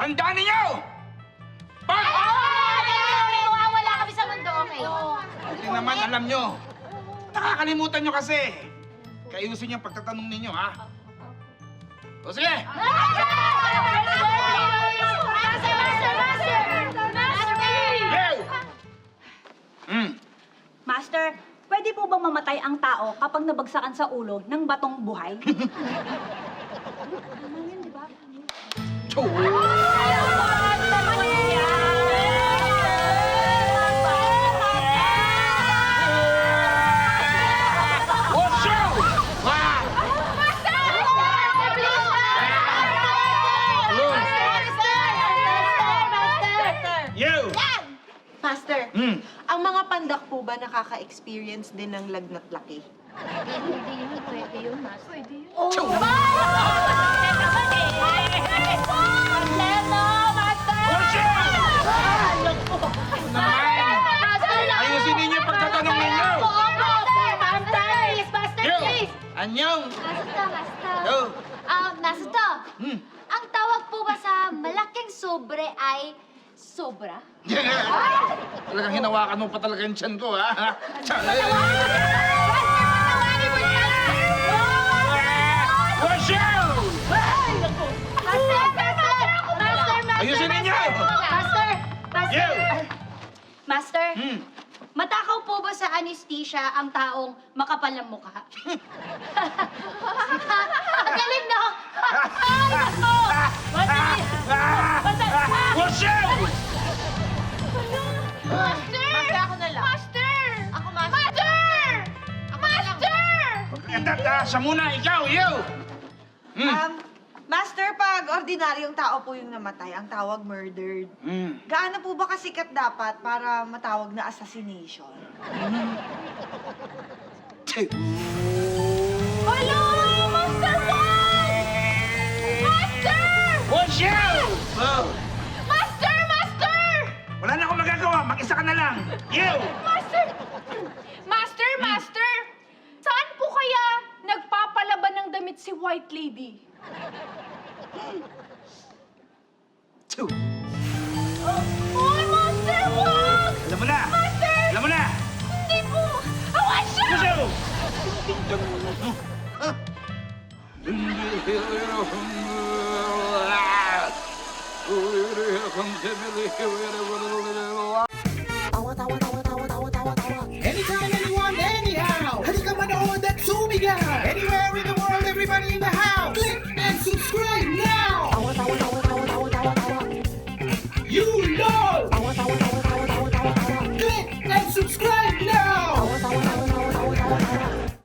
Tandaan ninyo! Pag... Wala kami sa mundo, okay? Hindi naman alam nyo. Nakakalimutan nyo kasi. Kayusin yung pagtatanong ninyo, ha? O sige! Hmm. Master, pwede po bang mamatay ang tao kapag nabagsakan sa ulo ng batong buhay? What's Yo! Master, Hmm. ang mga pandak po ba nakaka-experience din ng lagnat laki? Hindi yun, pwede yun, mas. Pwede yun. Naman! Ayusin ninyo yung pagtatanong ninyo! Yo! Anyong! Basta, basta. Yo! Ah, Master, Hmm. ang tawag po ba sa malaking sobre ay sobra? Talagang hinawakan mo pa talaga yung tiyan ko, ha? Up? Ayusin ninyo! Master! Master! Master, Hmm. matakaw po ba sa anesthesia ang taong makapal ng mukha? Master! Master, ako na lang. Master! Ako, Master. Master! Master! Ito, siya muna, ikaw, yo! Hmm. Um, Master, pag ordinaryong tao po yung namatay, ang tawag murdered. Hmm. Gaano po ba kasikat dapat para matawag na assassination? Hello! Master Juan! Master! What's up? Oh. Mag-isa ka na lang. Yo! Master! Master! Master! Saan po kaya nagpapalaban ng damit si White Lady? Oy, Master! Wag! Alam mo na! Master! Alam mo na! Hindi po! Awan siya! Puso! Awat awat awat